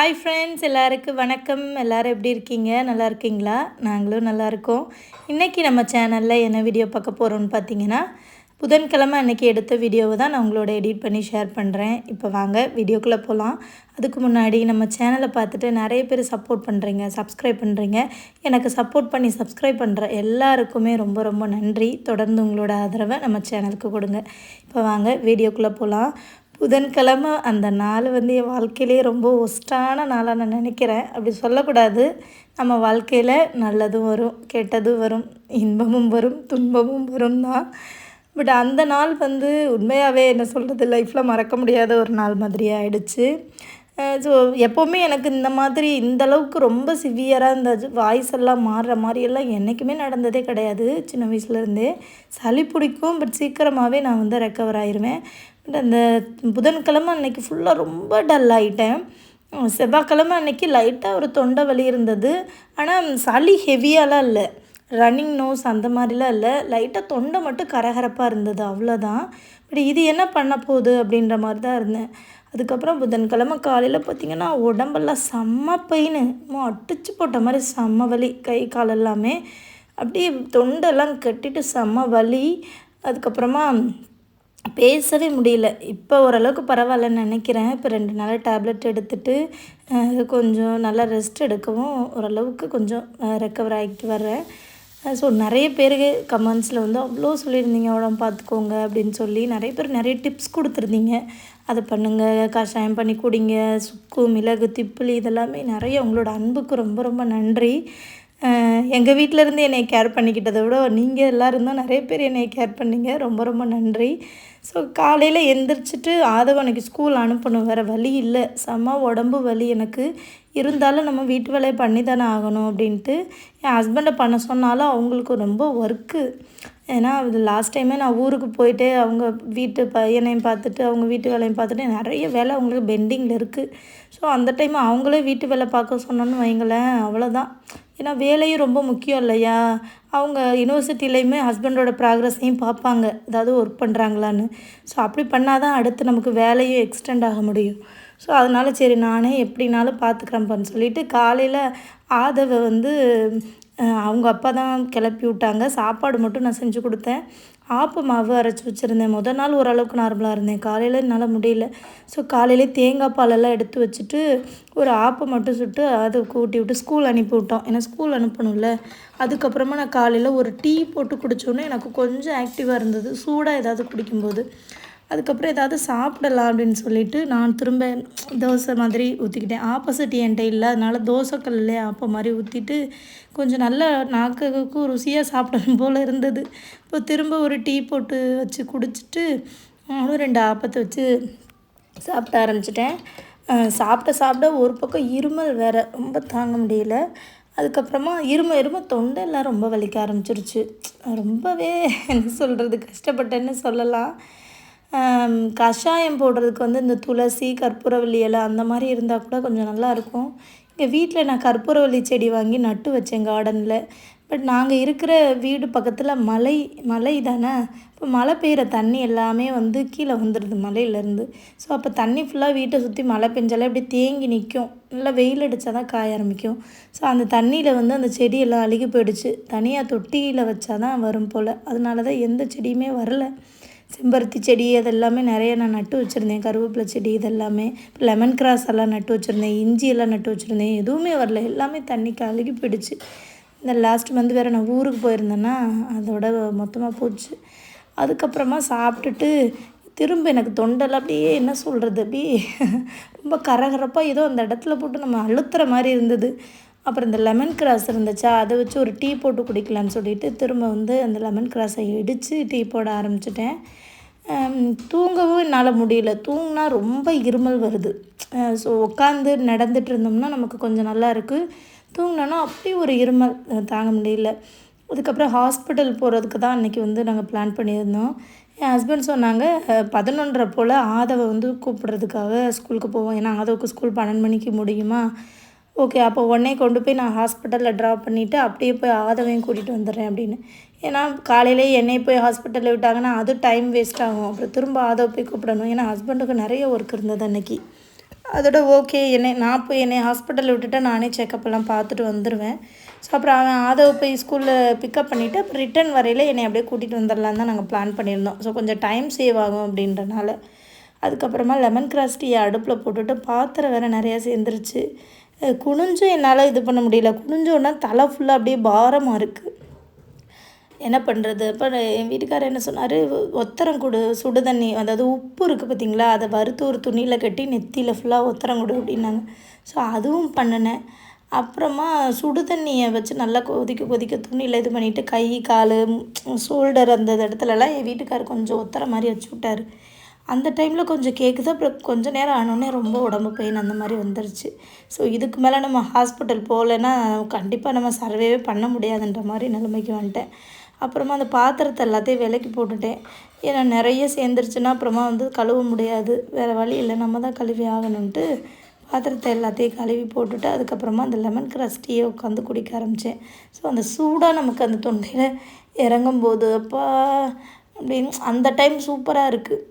Hi friends எல்லாருக்கும் வணக்கம். எல்லோரும் எப்படி இருக்கீங்க? நல்லா இருக்கீங்களா? நாங்களும் நல்லாயிருக்கோம் இன்றைக்கி நம்ம சேனலில் என்ன வீடியோ பார்க்க போகிறோம்னு பார்த்தீங்கன்னா புதன்கிழமை அன்றைக்கி எடுத்த வீடியோவை தான் நான் உங்களோட எடிட் பண்ணி ஷேர் பண்ணுறேன் இப்போ வாங்க வீடியோக்குள்ளே போகலாம் அதுக்கு முன்னாடி நம்ம சேனலை பார்த்துட்டு நிறைய பேர் சப்போர்ட் பண்ணுறீங்க சப்ஸ்கிரைப் பண்ணுறீங்க எனக்கு சப்போர்ட் பண்ணி சப்ஸ்கிரைப் பண்ணுற எல்லாருக்குமே ரொம்ப ரொம்ப நன்றி. தொடர்ந்து உங்களோட ஆதரவை நம்ம சேனலுக்கு கொடுங்க. இப்போ வாங்க வீடியோக்குள்ளே போகலாம் புதன்கிழமை அந்த நாள் வந்து என் வாழ்க்கையிலே ரொம்ப ஒஸ்ட்டான நாளாக நான் நினைக்கிறேன். அப்படி சொல்லக்கூடாது. நம்ம வாழ்க்கையில் நல்லதும் வரும் கெட்டதும் வரும் இன்பமும் வரும் துன்பமும் வரும் தான். பட் அந்த நாள் வந்து உண்மையாகவே என்ன சொல்கிறது லைஃப்பில் மறக்க முடியாத ஒரு நாள் மாதிரி ஆயிடுச்சு. ஸோ எப்போவுமே எனக்கு இந்த மாதிரி இந்த அளவுக்கு ரொம்ப சிவியராக இந்த வாய்ஸ் எல்லாம் மாறுற மாதிரியெல்லாம் என்றைக்குமே நடந்ததே கிடையாது. சின்ன வயசுலேருந்தே சளி பிடிக்கும் பட் சீக்கிரமாகவே நான் வந்து ரெக்கவர் ஆயிடுவேன் அந்த புதன்கிழமை அன்னைக்கு ஃபுல்லாக ரொம்ப டல் ஆகிட்டேன் செவ்வாய்க்கிழமை அன்னைக்கு லைட்டாக ஒரு தொண்டை வலி இருந்தது. ஆனால் சளி ஹெவியாலாம் இல்லை. ரன்னிங் நோஸ் அந்த மாதிரிலாம் இல்லை. லைட்டாக தொண்டை மட்டும் கரகரப்பாக இருந்தது அவ்வளோதான் பட் இது என்ன பண்ண போகுது அப்படின்ற மாதிரி தான் இருந்தேன். அதுக்கப்புறம் புதன்கிழமை காலையில் பார்த்திங்கன்னா உடம்பெல்லாம் செம்ம பெயின் அடிச்சு போட்ட மாதிரி செம்ம வலி கை கால் எல்லாமே. அப்படியே தொண்டெல்லாம் கட்டிட்டு செம்ம வலி. அதுக்கப்புறமா பேசவே முடியல. இப்போ ஓரளவுக்கு பரவாயில்லன்னு நினைக்கிறேன். இப்போ ரெண்டு நாள் டேப்லெட் எடுத்துகிட்டு கொஞ்சம் நல்லா ரெஸ்ட் எடுக்கவும் ஓரளவுக்கு கொஞ்சம் ரெக்கவர் ஆகிட்டு வர்றேன். ஸோ நிறைய பேருக்கு கமெண்ட்ஸில் வந்து அவ்வளோ சொல்லியிருந்தீங்க உடம்பு பார்த்துக்கோங்க அப்படின்னு சொல்லி நிறைய பேர் நிறைய டிப்ஸ் கொடுத்துருந்தீங்க. அதை பண்ணுங்கள் கஷாயம் பண்ணி குடிங்க சுக்கு மிளகு திப்பிலி இதெல்லாமே நிறைய உங்களோட அன்புக்கு ரொம்ப ரொம்ப நன்றி. எங்கள் வீட்டிலேருந்து என்னை கேர் பண்ணிக்கிட்டதை விட நீங்கள் எல்லோரும் தான் நிறைய பேர் என்னை கேர் பண்ணிங்க. ரொம்ப ரொம்ப நன்றி. ஸோ காலையில் எந்திரிச்சிட்டு ஆதவனுக்கு ஸ்கூல் அனுப்பணும் வேறு வழி இல்லை. செம்ம உடம்பு வலி எனக்கு. இருந்தாலும் நம்ம வீட்டு வேலையை பண்ணி தானே ஆகணும் அப்படின்ட்டு என் ஹஸ்பண்டை பண்ண சொன்னாலும் அவங்களுக்கு ரொம்ப ஒர்க்கு ஏன்னா அது லாஸ்ட் டைமே நான் ஊருக்கு போயிட்டு அவங்க வீட்டு பையனையும் பார்த்துட்டு அவங்க வீட்டு வேலையும் பார்த்துட்டு நிறைய வேலை அவங்களுக்கு பெண்டிங்கில் இருக்குது ஸோ அந்த டைம் அவங்களே வீட்டு வேலை பார்க்க சொன்னோன்னு வைங்களேன் அவ்வளோதான் ஏன்னா வேலையும் ரொம்ப முக்கியம் இல்லையா? அவங்க யூனிவர்சிட்டிலையுமே ஹஸ்பண்டோட ப்ராக்ரஸையும் பார்ப்பாங்க. ஏதாவது ஒர்க் பண்ணுறாங்களான்னு ஸோ அப்படி பண்ணால் தான் அடுத்து நமக்கு வேலையும் எக்ஸ்டெண்ட் ஆக முடியும். ஸோ அதனால் சரி நானே எப்படினாலும் பார்த்துக்கிறேன்ப்பான்னு சொல்லிவிட்டு காலையில் ஆதவை வந்து அவங்க அப்பா தான் கிளப்பி விட்டாங்க. சாப்பாடு மட்டும் நான் செஞ்சு கொடுத்தேன். ஆப்பு மாவு அரைச்சி வச்சுருந்தேன். முதல் நாள் ஓரளவுக்கு நார்மலாக இருந்தேன். காலையில் என்னால் முடியல. ஸோ காலையிலே தேங்காய் பாலெல்லாம் எடுத்து வச்சுட்டு ஒரு ஆப்பை மட்டும் சுட்டு அதை கூட்டி விட்டு ஸ்கூல் அனுப்பி விட்டோம். ஏன்னா ஸ்கூல் அனுப்பணும்ல. அதுக்கப்புறமா நான் காலையில் ஒரு டீ போட்டு குடித்தோன்னே எனக்கு கொஞ்சம் ஆக்டிவாக இருந்தது. சூடாக ஏதாவது குடிக்கும்போது. அதுக்கப்புறம் ஏதாவது சாப்பிடலாம் அப்படின்னு சொல்லிட்டு நான் திரும்ப தோசை மாதிரி ஊற்றிக்கிட்டேன் ஆப்போசிட் என்கிட்ட இல்லை. அதனால் தோசைக்கல்லே ஆப்பம் மாதிரி ஊற்றிட்டு கொஞ்சம் நல்ல நாக்குக்கும் ருசியாக சாப்பிடணும் போல் இருந்தது. இப்போ திரும்ப ஒரு டீ போட்டு வச்சு குடிச்சிட்டு நானும் ரெண்டு ஆப்பத்தை வச்சு சாப்பிட ஆரம்பிச்சிட்டேன். சாப்பிட்ட சாப்பிட ஒரு பக்கம் இருமல் வேறு. ரொம்ப தாங்க முடியல. அதுக்கப்புறமா இரும இரும தொண்டெல்லாம் ரொம்ப வலிக்க ஆரம்பிச்சிருச்சு. ரொம்பவே என்ன சொல்கிறது கஷ்டப்பட்டேன்னு சொல்லலாம். கஷாயம் போடுறதுக்கு வந்து இந்த துளசி கற்பூரவல்லி இலை அந்த மாதிரி இருந்தால் கூட கொஞ்சம் நல்லாயிருக்கும் இங்கே வீட்டில் நான் கற்பூரவல்லி செடி வாங்கி நட்டு வச்சேன் கார்டனில் பட் நாங்கள் இருக்கிற வீடு பக்கத்தில் மலை மலை தானே? இப்போ மழை பெய்கிற தண்ணி எல்லாமே வந்து கீழே வந்துடுது மலையிலேருந்து ஸோ அப்போ தண்ணி ஃபுல்லாக வீட்டை சுற்றி மழை பெஞ்சாலே அப்படி தேங்கி நிற்கும் நல்லா வெயில் அடித்தா தான் காய ஆரம்பிக்கும். ஸோ அந்த தண்ணியில் வந்து அந்த செடியெல்லாம் அழுகி போயிடுச்சு. தனியாக தொட்டியில் வச்சா தான் வரும் போல். அதனால தான் எந்த செடியுமே வரல. செம்பருத்தி செடி அதெல்லாமே நிறைய நான் நட்டு வச்சுருந்தேன். கருவேப்பிலை செடி இதெல்லாமே லெமன் கிராஸ் எல்லாம் நட்டு வச்சுருந்தேன். இஞ்சி எல்லாம் நட்டு வச்சுருந்தேன். எதுவுமே வரல. எல்லாமே தண்ணிக்கு அழுகி போயிடுச்சு. இந்த லாஸ்ட் மந்த் வேறு நான் ஊருக்கு போயிருந்தேன்னா அதோட மொத்தமாக போச்சு. அதுக்கப்புறமா சாப்பிட்டுட்டு திரும்ப எனக்கு தொண்டெல்லாம் அப்படியே என்ன சொல்கிறது அப்படியே ரொம்ப கரகரப்பாக ஏதோ அந்த இடத்துல போட்டு நம்ம அழுத்துற மாதிரி இருந்தது. அப்புறம் இந்த லெமன் கிராஸ் இருந்துச்சா அதை வச்சு ஒரு டீ போட்டு குடிக்கலான்னு சொல்லிட்டு திரும்ப வந்து அந்த லெமன் கிராஸை இடித்து டீ போட ஆரம்பிச்சிட்டேன். தூங்கவும் என்னால் முடியல. தூங்கினா ரொம்ப இருமல் வருது. ஸோ உட்காந்து நடந்துட்டு இருந்தோம்னா நமக்கு கொஞ்சம் நல்லா இருக்குது தூங்கினோன்னா அப்படி ஒரு இருமல் தாங்க முடியல. அதுக்கப்புறம் ஹாஸ்பிட்டல் போகிறதுக்கு தான் அன்றைக்கி வந்து நாங்கள் பிளான் பண்ணியிருந்தோம். என் ஹஸ்பண்ட் சொன்னாங்க பதினொன்றரை போல் ஆதவை வந்து கூப்பிட்றதுக்காக ஸ்கூலுக்கு போவோம். ஏன்னா ஆதவுக்கு ஸ்கூல் பன்னெண்டு மணிக்கு முடியுமா? ஓகே அப்போ உடனே கொண்டு போய் நான் ஹாஸ்பிட்டலில் ட்ராப் பண்ணிவிட்டு அப்படியே போய் ஆதவையும் கூட்டிகிட்டு வந்துடுறேன் அப்படின்னு. ஏன்னா காலையிலே என்னை போய் ஹாஸ்பிட்டலில் விட்டாங்கன்னா அது டைம் வேஸ்ட் ஆகும். அப்புறம் திரும்ப ஆதவ போய் கூப்பிடணும். ஏன்னா ஹஸ்பண்டுக்கு நிறைய ஒர்க் இருந்தது அன்றைக்கி அதோட ஓகே என்னை நான் போய் என்னை ஹாஸ்பிட்டலில் விட்டுட்டு நானே செக்கப்பெல்லாம் பார்த்துட்டு வந்துடுவேன் ஸோ அப்புறம் அவன் ஆதவ போய் ஸ்கூலில் பிக்கப் பண்ணிவிட்டு அப்புறம் ரிட்டன் வரையில் என்னை அப்படியே கூட்டிகிட்டு வந்துடலான்னு தான் நாங்கள் பிளான் பண்ணியிருந்தோம். ஸோ கொஞ்சம் டைம் சேவ் ஆகும் அப்படின்றனால. அதுக்கப்புறமா லெமன் கிராஸ் டீ அடுப்பில் போட்டுட்டு பாத்திரம் வேறு நிறையா சேர்ந்துருச்சு. குனிஞ்சும் என்னால் இது பண்ண முடியல. குனிஞ்சோன்னா தலை ஃபுல்லாக அப்படியே பாரமாக இருக்குது என்ன பண்ணுறது அப்போ என் வீட்டுக்காரர் என்ன சொன்னார்? ஒத்தரம் கொடு சுடு தண்ணி அதாவது உப்பு இருக்குது பார்த்தீங்களா அதை வறுத்து ஒரு துணியில் கட்டி நெத்தியில் ஃபுல்லாக ஒத்தரம் கொடு அப்படின்னாங்க. ஸோ அதுவும் பண்ணினேன். அப்புறமா சுடு தண்ணியை வச்சு நல்லா கொதிக்க கொதிக்க துணியில் இது பண்ணிவிட்டு கை கால் ஷோல்டர் அந்த இடத்துலலாம் என் வீட்டுக்காரர் கொஞ்சம் ஒத்தர மாதிரி வச்சு விட்டார். அந்த டைமில் கொஞ்சம் கேட்குது அப்புறம் கொஞ்ச நேரம் ஆனோடனே ரொம்ப உடம்பு பெயின் அந்த மாதிரி வந்துருச்சு. ஸோ இதுக்கு மேலே நம்ம ஹாஸ்பிட்டல் போகலன்னா கண்டிப்பாக நம்ம சர்வேவே பண்ண முடியாதுன்ற மாதிரி நிலைமைக்கு வந்துட்டேன். அப்புறமா அந்த பாத்திரத்தை எல்லாத்தையும் விலைக்கு போட்டுட்டேன். ஏன்னா நிறைய சேர்ந்துருச்சுன்னா அப்புறமா வந்து கழுவ முடியாது. வேறு வழி இல்லை. நம்ம தான் கழுவி ஆகணுன்ட்டு பாத்திரத்தை எல்லாத்தையும் கழுவி போட்டுட்டு அதுக்கப்புறமா அந்த லெமன் கிராஸ் டீயை உட்காந்து குடிக்க ஆரம்பித்தேன் ஸோ அந்த சூடாக நமக்கு அந்த தொண்டையில் இறங்கும்போது அப்பா அப்படின்னு அந்த டைம் சூப்பராக இருக்குது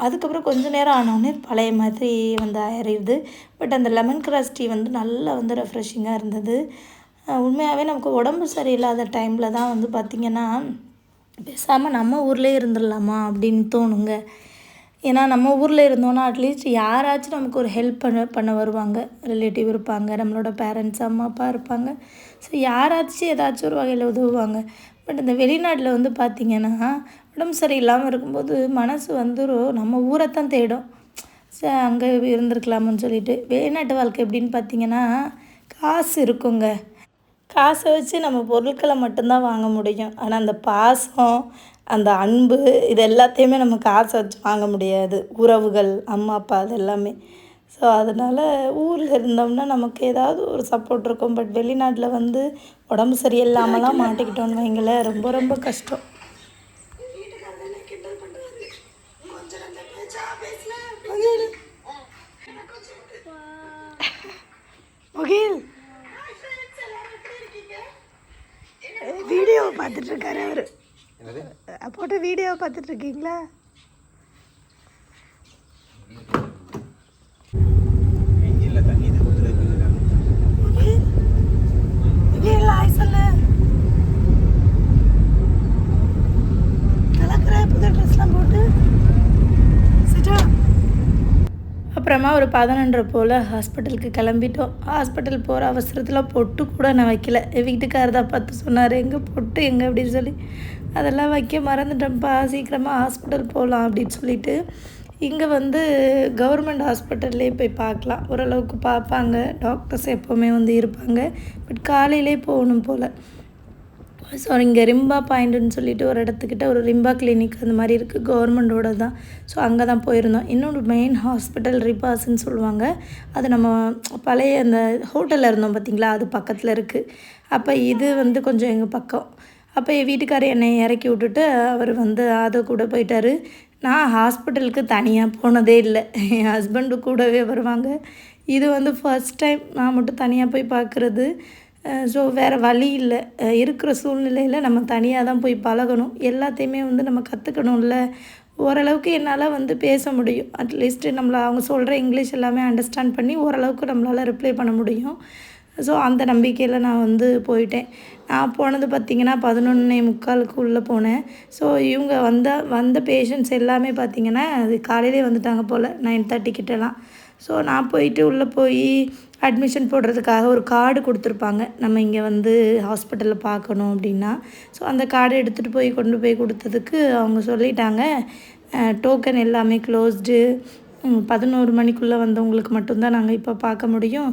அதுக்கப்புறம் கொஞ்ச நேரம் ஆனோடனே பழைய மாதிரி வந்து ஆயிடுது. பட் அந்த லெமன் கிராஸ் டீ வந்து நல்லா வந்து ரெஃப்ரெஷிங்காக இருந்தது. உண்மையாகவே நமக்கு உடம்பு சரியில்லாத டைமில் தான் வந்து பார்த்திங்கன்னா பேசாமல் நம்ம ஊர்லேயே இருந்துடலாமா அப்படின்னு தோணுங்க. ஏன்னா நம்ம ஊரில் இருந்தோன்னா அட்லீஸ்ட் யாராச்சும் நமக்கு ஒரு ஹெல்ப் பண்ண பண்ண வருவாங்க. ரிலேட்டிவ் இருப்பாங்க நம்மளோட பேரண்ட்ஸ் அம்மா அப்பா இருப்பாங்க. ஸோ யாராச்சும் ஏதாச்சும் ஒரு வகையில் உதவுவாங்க. பட் இந்த வெளிநாட்டில் வந்து பார்த்திங்கன்னா உடம்பு சரியில்லாமல் இருக்கும்போது மனசு வந்துடும் நம்ம ஊரை தான் தேடும். ச அங்கே இருந்திருக்கலாமுன்னு சொல்லிட்டு. வெளிநாட்டு வாழ்க்கை எப்படின்னு பார்த்தீங்கன்னா காசு இருக்குங்க. காசை வச்சு நம்ம பொருட்களை மட்டும்தான் வாங்க முடியும். ஆனால் அந்த பாசம் அந்த அன்பு இது எல்லாத்தையுமே நம்ம காசை வச்சு வாங்க முடியாது. உறவுகள் அம்மா அப்பா அது எல்லாமே. ஸோ அதனால் ஊரில் இருந்தோம்னா நமக்கு ஏதாவது ஒரு சப்போர்ட் இருக்கும். பட் வெளிநாட்டில் வந்து உடம்பு சரியில்லாமலாம் மாட்டிக்கிட்டோன்னு வைங்களேன் ரொம்ப ரொம்ப கஷ்டம். முகில் வீடியோவை பார்த்துட்டு இருக்காரு அவர். போட்டு வீடியோவை பார்த்துட்டு இருக்கீங்களா தண்ணி சொல்லு கலக்கிற புது ட்ரெஸ்லாம் போட்டு சிட்டா அப்புறமா ஒரு பதினொன்றரை போல் ஹாஸ்பிட்டலுக்கு கிளம்பிட்டோம். ஹாஸ்பிட்டல் போகிற அவசரத்தில் பொட்டு கூட நான் வைக்கல. என் வீட்டுக்காரர் தான் பார்த்து சொன்னார் எங்கே பொட்டு எங்கே? அப்படின்னு சொல்லி. அதெல்லாம் வைக்க மறந்துட்டேன்ப்பா சீக்கிரமாக ஹாஸ்பிட்டல் போகலாம் அப்படின்னு சொல்லிட்டு இங்கே வந்து கவர்மெண்ட் ஹாஸ்பிட்டல்லே போய் பார்க்கலாம். ஓரளவுக்கு பார்ப்பாங்க. டாக்டர்ஸ் எப்போவுமே வந்து இருப்பாங்க. பட் காலையிலே போகணும் போல். ஸோ இங்கே ரிம்பா பாயிண்ட்டுன்னு சொல்லிட்டு ஒரு இடத்துக்கிட்ட ஒரு ரிம்பா கிளினிக் அந்த மாதிரி இருக்குது கவர்மெண்டோட தான் ஸோ அங்கே தான் போயிருந்தோம் இன்னொன்று மெயின் ஹாஸ்பிட்டல் ரிபாஸ்ன்னு சொல்லுவாங்க. அது நம்ம பழைய அந்த ஹோட்டலில் இருந்தோம் பார்த்திங்களா அது பக்கத்தில் இருக்குது அப்போ இது வந்து கொஞ்சம் எங்கள் பக்கம். அப்போ என் வீட்டுக்காரர் என்னை இறக்கி விட்டுட்டு அவர் வந்து அதை கூட போயிட்டார். நான் ஹாஸ்பிட்டலுக்கு தனியாக போனதே இல்லை. என் ஹஸ்பண்டு கூடவே வருவாங்க. இது வந்து ஃபர்ஸ்ட் டைம் நான் மட்டும் தனியாக போய் பார்க்குறது ஸோ வேறு வழி இல்லை. இருக்கிற சூழ்நிலையில் நம்ம தனியாக தான் போய் பழகணும். எல்லாத்தையுமே வந்து நம்ம கற்றுக்கணும்ல ஓரளவுக்கு என்னால் வந்து பேச முடியும். அட்லீஸ்ட்டு நம்மளை அவங்க சொல்கிற இங்கிலீஷ் எல்லாமே அண்டர்ஸ்டாண்ட் பண்ணி ஓரளவுக்கு நம்மளால் ரிப்ளை பண்ண முடியும். ஸோ அந்த நம்பிக்கையில் நான் வந்து போயிட்டேன். நான் போனது பார்த்திங்கன்னா பதினொன்னே முக்காலுக்கு உள்ளே போனேன். ஸோ இவங்க வந்த வந்த பேஷண்ட்ஸ் எல்லாமே பார்த்திங்கன்னா அது காலையிலே வந்துட்டாங்க போல். நைன் தேர்ட்டி கிட்டலாம். ஸோ நான் போயிட்டு உள்ளே போய் அட்மிஷன் போடுறதுக்காக ஒரு கார்டு கொடுத்துருப்பாங்க. நம்ம இங்கே வந்து ஹாஸ்பிட்டலில் பார்க்கணும் அப்படின்னா. ஸோ அந்த கார்டு எடுத்துகிட்டு போய் கொண்டு போய் கொடுத்ததுக்கு அவங்க சொல்லிட்டாங்க. டோக்கன் எல்லாமே க்ளோஸ்டு பதினோரு மணிக்குள்ளே வந்தவங்களுக்கு மட்டும்தான் நாங்கள் இப்போ பார்க்க முடியும்.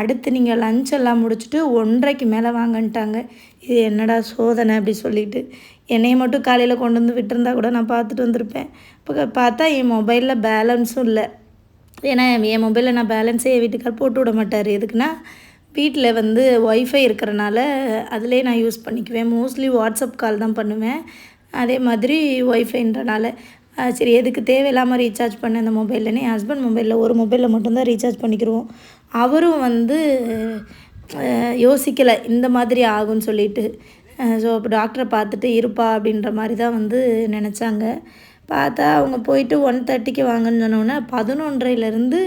அடுத்து நீங்கள் லஞ்ச் எல்லாம் முடிச்சுட்டு ஒன்றரைக்கு மேலே வாங்கன்ட்டாங்க. இது என்னடா சோதனை அப்படி சொல்லிட்டு. என்னையை மட்டும் காலையில் கொண்டு வந்து விட்டுருந்தா கூட நான் பார்த்துட்டு வந்திருப்பேன். இப்போ பார்த்தா என் மொபைலில் பேலன்ஸும் இல்லை. ஏன்னா என் மொபைலில் நான் பேலன்ஸே என் வீட்டுக்கார் போட்டு விட மாட்டார். எதுக்குன்னா வீட்டில் வந்து ஒய்ஃபை இருக்கிறனால அதிலே நான் யூஸ் பண்ணிக்குவேன். மோஸ்ட்லி வாட்ஸ்அப் கால் தான் பண்ணுவேன். அதே மாதிரி ஒய்ஃபைன்றனால சரி எதுக்கு தேவையில்லாமல் ரீசார்ஜ் பண்ண அந்த மொபைல்லனே என் ஹஸ்பண்ட் மொபைலில் ஒரு மொபைலில் மட்டும்தான் ரீசார்ஜ் பண்ணிக்கிறோம் அவரும் வந்து யோசிக்கலை இந்த மாதிரி ஆகும்னு சொல்லிட்டு. ஸோ அப்போ டாக்டரை பார்த்துட்டு இருப்பா அப்படின்ற மாதிரி தான் வந்து நினச்சாங்க. பார்த்தா அவங்க போயிட்டு ஒன் தேர்ட்டிக்கு வாங்கன்னு சொன்னோன்னே பதினொன்றையிலேருந்து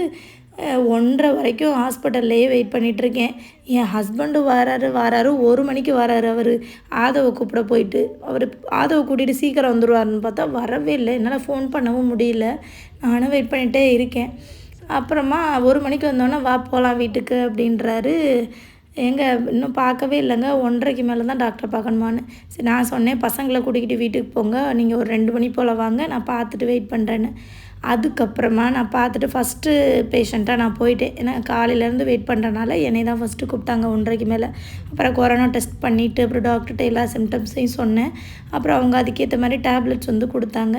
ஒன்றரை வரைக்கும் ஹாஸ்பிட்டல்லையே வெயிட் பண்ணிகிட்ருக்கேன் என் ஹஸ்பண்டு வராரு வராரு ஒரு மணிக்கு வராரு அவர். ஆதவை கூப்பிட போயிட்டு அவர் ஆதவை கூட்டிகிட்டு சீக்கிரம் வந்துடுவாருன்னு பார்த்தா வரவே இல்லை. என்னால் ஃபோன் பண்ணவும் முடியல. நானும் வெயிட் பண்ணிகிட்டே இருக்கேன். அப்புறமா ஒரு மணிக்கு வந்தோடனே வா போகலாம் வீட்டுக்கு அப்படின்றாரு. எங்க இன்னும் பார்க்கவே இல்லைங்க. ஒன்றரைக்கு மேலே தான் டாக்டரை பார்க்கணுமான்னு. சரி நான் சொன்னேன் பசங்களை கூட்டிக்கிட்டு வீட்டுக்கு போங்க. நீங்கள் ஒரு ரெண்டு மணி போல் வாங்க. நான் பார்த்துட்டு வெயிட் பண்ணுறேன்னு அதுக்கப்புறமா நான் பார்த்துட்டு ஃபஸ்ட்டு பேஷண்ட்டாக நான் போயிட்டேன். ஏன்னா காலையிலேருந்து வெயிட் பண்ணுறனால என்னை தான் ஃபஸ்ட்டு கூப்பிட்டாங்க ஒன்றரைக்கு மேலே. அப்புறம் கொரோனா டெஸ்ட் பண்ணிவிட்டு அப்புறம் டாக்டர்கிட்ட எல்லா சிம்டம்ஸையும் சொன்னேன். அப்புறம் அவங்க அதுக்கேற்ற மாதிரி டேப்லெட்ஸ் வந்து கொடுத்தாங்க.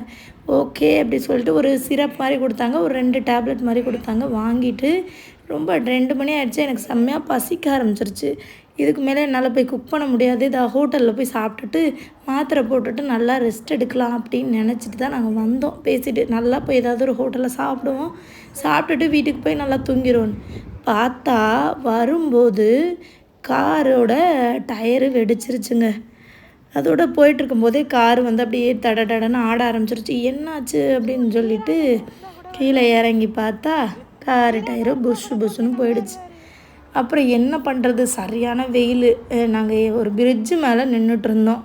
ஓகே அப்படி சொல்லிட்டு ஒரு சிரப் மாதிரி கொடுத்தாங்க. ஒரு ரெண்டு டேப்லெட் மாதிரி கொடுத்தாங்க. வாங்கிட்டு ரொம்ப ரெண்டு மணி ஆகிடுச்சு எனக்கு செம்மையாக பசிக்க ஆரம்பிச்சிருச்சு. இதுக்கு மேலே என்னால் போய் குக் பண்ண முடியாது. இதை ஹோட்டலில் போய் சாப்பிட்டுட்டு மாத்திரை போட்டுட்டு நல்லா ரெஸ்ட் எடுக்கலாம் அப்படின்னு நினச்சிட்டு தான் நாங்கள் வந்தோம். பேசிட்டு நல்லா போய் ஏதாவது ஒரு ஹோட்டலில் சாப்பிடுவோம். சாப்பிட்டுட்டு வீட்டுக்கு போய் நல்லா தூங்கிடுவோம் பார்த்தா வரும்போது காரோட டயரு வெடிச்சிருச்சுங்க. அதோட போயிட்டுருக்கும்போதே கார் வந்து அப்படியே தட தடன்னு ஆட ஆரம்பிச்சிருச்சு. என்னாச்சு அப்படின்னு சொல்லிட்டு கீழே இறங்கி பார்த்தா காரு டயரு புஷ்ஷு புஷ்ஷுன்னு போயிடுச்சு. அப்புறம் என்ன பண்ணுறது சரியான வெயில். நாங்கள் ஒரு பிரிட்ஜு மேலே நின்றுட்டு இருந்தோம்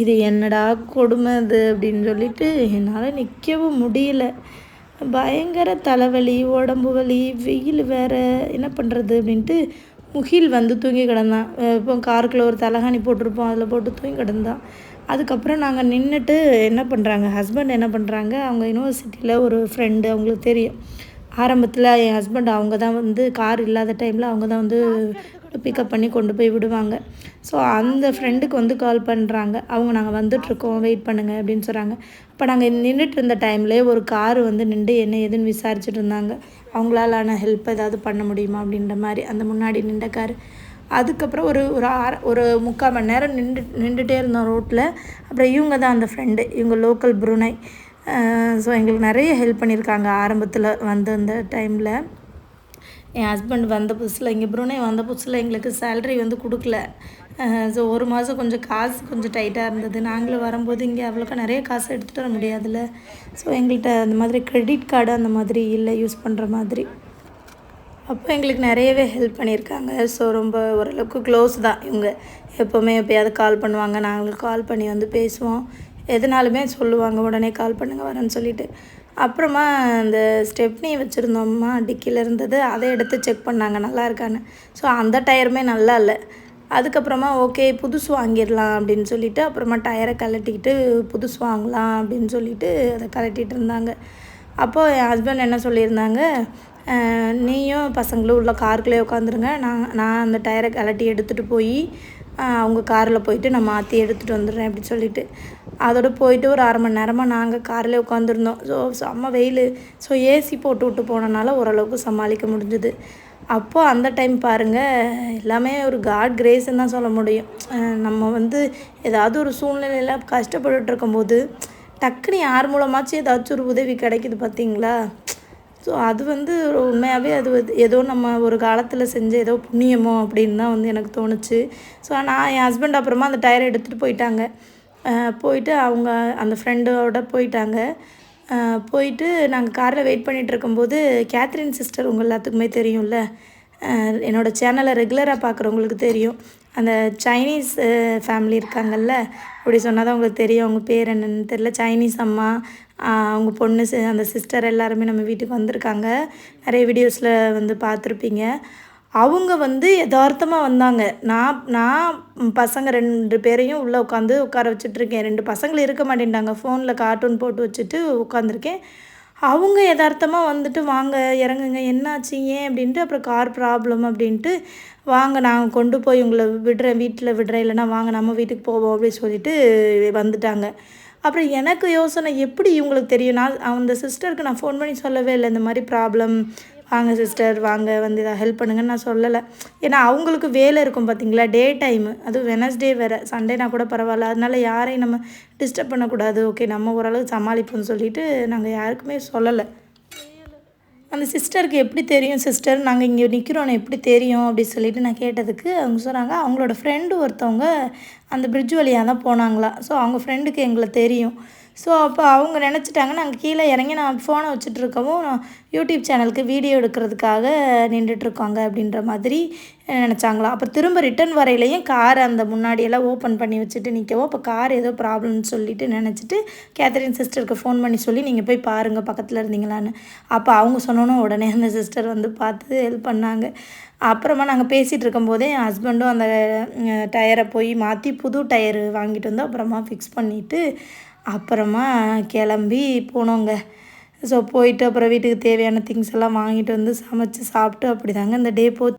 இது என்னடா கொடுமை இது அப்படின்னு சொல்லிட்டு என்னால் நிற்கவும் முடியல. பயங்கர தலைவலி உடம்பு வலி வெயில் வேறு. என்ன பண்ணுறது அப்படின்ட்டு முகில் வந்து தூங்கி கிடந்தான். இப்போ காருக்குள்ளே ஒரு தலைகாணி போட்டிருப்போம் அதில் போட்டு தூங்கி கிடந்தான். அதுக்கப்புறம் நாங்கள் நின்றுட்டு என்ன பண்ணுறாங்க ஹஸ்பண்ட் என்ன பண்ணுறாங்க அவங்க யூனிவர்சிட்டியில் ஒரு ஃப்ரெண்டு அவங்களுக்கு தெரியும். ஆரம்பத்தில் என் ஹஸ்பண்ட் அவங்க தான் வந்து கார் இல்லாத டைமில் அவங்க தான் வந்து பிக்கப் பண்ணி கொண்டு போய் விடுவாங்க. ஸோ அந்த ஃப்ரெண்டுக்கு வந்து கால் பண்ணுறாங்க அவங்க நாங்கள் வந்துட்ருக்கோம் வெயிட் பண்ணுங்கள் அப்படின்னு சொல்கிறாங்க அப்போ நாங்கள் நின்றுட்டு இருந்த டைம்லேயே ஒரு கார் வந்து நின்று என்ன ஏதுன்னு விசாரிச்சுட்டு இருந்தாங்க. அவங்களாலான ஹெல்ப் ஏதாவது பண்ண முடியுமா அப்படின்ற மாதிரி அந்த முன்னாடி நின்ற கார் அதுக்கப்புறம் ஒரு ஒரு ஆறு ஒரு முக்கால் மணி நேரம் நின்று நின்றுட்டே இருந்தோம் ரோட்டில் அப்புறம் இவங்க தான் அந்த ஃப்ரெண்டு இவங்க லோக்கல் புருனை ஸோ எங்களுக்கு நிறைய ஹெல்ப் பண்ணியிருக்காங்க ஆரம்பத்தில் வந்த அந்த டைமில் என் ஹஸ்பண்ட் வந்த புதுசில் இங்கே புருனே வந்த புதுசில் எங்களுக்கு சேல்ரி வந்து கொடுக்கல. ஸோ ஒரு மாதம் கொஞ்சம் காசு கொஞ்சம் டைட்டாக இருந்தது. நாங்களும் வரும்போது இங்கே அவ்வளோக்கா நிறைய காசு எடுத்துகிட்டு வர முடியாதுல்ல. ஸோ எங்கள்கிட்ட அந்த மாதிரி கிரெடிட் கார்டு அந்த மாதிரி இல்லை யூஸ் பண்ணுற மாதிரி. அப்போ எங்களுக்கு நிறையவே ஹெல்ப் பண்ணியிருக்காங்க. ஸோ ரொம்ப ஓரளவுக்கு க்ளோஸ் தான் இவங்க. எப்போவுமே எப்போயாவது கால் பண்ணுவாங்க. நாங்களும் கால் பண்ணி வந்து பேசுவோம். எதுனாலுமே சொல்லுவாங்க உடனே கால் பண்ணுங்கள் வரேன்னு சொல்லிட்டு. அப்புறமா அந்த ஸ்டெப்னி வச்சுருந்தோம்மா டிக்கியில் இருந்தது அதை எடுத்து செக் பண்ணாங்க நல்லா இருக்கான்னு. ஸோ அந்த டயருமே நல்லா இல்லை. அதுக்கப்புறமா ஓகே புதுசு வாங்கிடலாம் அப்படின்னு சொல்லிட்டு அப்புறமா டயரை கலட்டிக்கிட்டு புதுசு வாங்கலாம் அப்படின்னு சொல்லிட்டு அதை கலட்டிகிட்டு இருந்தாங்க. அப்போது என் ஹஸ்பண்ட் என்ன சொல்லியிருந்தாங்க நீயும் பசங்களும் உள்ள காருக்குள்ளே உட்காந்துருங்க. நான் நான் அந்த டயரை கழட்டி எடுத்துகிட்டு போய் அவங்க காரில் போயிட்டு நான் மாற்றி எடுத்துகிட்டு வந்துடுறேன் அப்படின்னு சொல்லிட்டு. அதோட போயிட்டு ஒரு அரை மணி நேரமாக நாங்கள் காரில் உட்காந்துருந்தோம் ஸோ செம்ம வெயில். ஸோ ஏசி போட்டு விட்டு போனனால ஓரளவுக்கு சமாளிக்க முடிஞ்சுது. அப்போது அந்த டைம் பாருங்கள் எல்லாமே ஒரு காட் கிரேஸ்ன்னு தான் சொல்ல முடியும். நம்ம வந்து ஏதாவது ஒரு சூழ்நிலையில் கஷ்டப்பட்டுட்டு இருக்கும்போது டக்குனு யார் மூலமாச்சும் ஏதாச்சும் ஒரு உதவி கிடைக்குது பார்த்தீங்களா ஸோ அது வந்து ஒரு உண்மையாகவே அது ஏதோ நம்ம ஒரு காலத்தில் செஞ்ச ஏதோ புண்ணியமோ அப்படின்னு தான் வந்து எனக்கு தோணுச்சு. ஸோ நான் என் ஹஸ்பண்ட் அப்புறமா அந்த டயரை எடுத்துகிட்டு போயிட்டாங்க. போயிட்டு அவங்க அந்த ஃப்ரெண்டோட போயிட்டாங்க. போயிட்டு நாங்கள் காரில் வெயிட் பண்ணிகிட்டு இருக்கும்போது கேத்ரின் சிஸ்டர் உங்கள் எல்லாத்துக்குமே தெரியும்ல? என்னோடய சேனலை ரெகுலராக பார்க்குறவங்களுக்கு தெரியும். அந்த சைனீஸ் ஃபேமிலி இருக்காங்கல்ல? அப்படி சொன்னால் தான் உங்களுக்கு தெரியும் அவங்க பேர் என்னென்னு தெரியல. சைனீஸ் அம்மா அவங்க பொண்ணு அந்த சிஸ்டர் எல்லாருமே நம்ம வீட்டுக்கு வந்திருக்காங்க. நிறைய வீடியோஸில் வந்து பார்த்துருப்பீங்க. அவங்க வந்து யதார்த்தமாக வந்தாங்க. நான் நான் பசங்க ரெண்டு பேரையும் உள்ளே உட்காந்து உட்கார வச்சுட்ருக்கேன் ரெண்டு பசங்கள் இருக்க மாட்டேன்ட்டாங்க. ஃபோனில் கார்ட்டூன் போட்டு வச்சுட்டு உட்காந்துருக்கேன். அவங்க யதார்த்தமாக வந்துட்டு வாங்க இறங்குங்க. என்னாச்சு? ஏன்? அப்படின்ட்டு அப்புறம் கார் ப்ராப்ளம் அப்படின்ட்டு வாங்க நான் கொண்டு போய் உங்களை விடுறேன். வீட்டில் விடுறேன். இல்லைன்னா வாங்க நம்ம வீட்டுக்கு போவோம். அப்படின்னு சொல்லிட்டு வந்துட்டாங்க. அப்புறம் எனக்கு யோசனை எப்படி இவங்களுக்கு தெரியும்? நான் அந்த சிஸ்டருக்கு நான் ஃபோன் பண்ணி சொல்லவே இல்லை. இந்த மாதிரி ப்ராப்ளம் வாங்க சிஸ்டர் வாங்க வந்து இதை ஹெல்ப் பண்ணுங்கன்னு நான் சொல்லலை. ஏன்னா அவங்களுக்கு வேலை இருக்கும் பார்த்தீங்களா? டே டைமு அதுவும் வெனஸ்டே வேறு. சண்டேனா கூட பரவாயில்ல. அதனால யாரையும் நம்ம டிஸ்டர்ப் பண்ணக்கூடாது. ஓகே நம்ம ஓரளவுக்கு சமாளிப்போம்னு சொல்லிட்டு நாங்கள் யாருக்குமே சொல்லலை. அந்த சிஸ்டருக்கு எப்படி தெரியும் சிஸ்டர் நாங்கள் இங்கே நிற்கிறோன்னு எப்படி தெரியும் அப்படி சொல்லிட்டு நான் கேட்டதுக்கு அவங்க சொன்னாங்க அவங்களோட ஃப்ரெண்டு ஒருத்தவங்க அந்த பிரிட்ஜ் வழியாக தான் போனாங்களா. ஸோ அவங்க ஃப்ரெண்டுக்கு எங்களை தெரியும். ஸோ அப்போ அவங்க நினச்சிட்டாங்க நாங்கள் கீழே இறங்கி நான் ஃபோனை வச்சுட்ருக்கவும் யூடியூப் சேனலுக்கு வீடியோ எடுக்கிறதுக்காக நின்றுட்டுருக்காங்க அப்படின்ற மாதிரி நினச்சாங்களாம் அப்போ திரும்ப ரிட்டன் வரையிலையும் கார் அந்த முன்னாடியெல்லாம் ஓப்பன் பண்ணி வச்சுட்டு நிற்கவும் அப்போ கார் ஏதோ ப்ராப்ளம்னு சொல்லிட்டு நினச்சிட்டு கேத்தரின் சிஸ்டருக்கு ஃபோன் பண்ணி சொல்லி நீங்கள் போய் பாருங்கள் பக்கத்தில் இருந்தீங்களான்னு. அப்போ அவங்க சொன்னோன்னு உடனே அந்த சிஸ்டர் வந்து பார்த்து ஹெல்ப் பண்ணாங்க. அப்புறமா நாங்கள் பேசிகிட்டு இருக்கும்போதே என் ஹஸ்பண்டும் அந்த டயரை போய் மாற்றி புது டயர் வாங்கிட்டு வந்து அப்புறமா ஃபிக்ஸ் பண்ணிவிட்டு அப்புறமா கிளம்பி போனோங்க. ஸோ போயிட்டு அப்புறம் வீட்டுக்கு தேவையான திங்ஸ் எல்லாம் வாங்கிட்டு வந்து சமைச்சு சாப்பிட்டு அப்படி தாங்க இந்த டே போச்சு.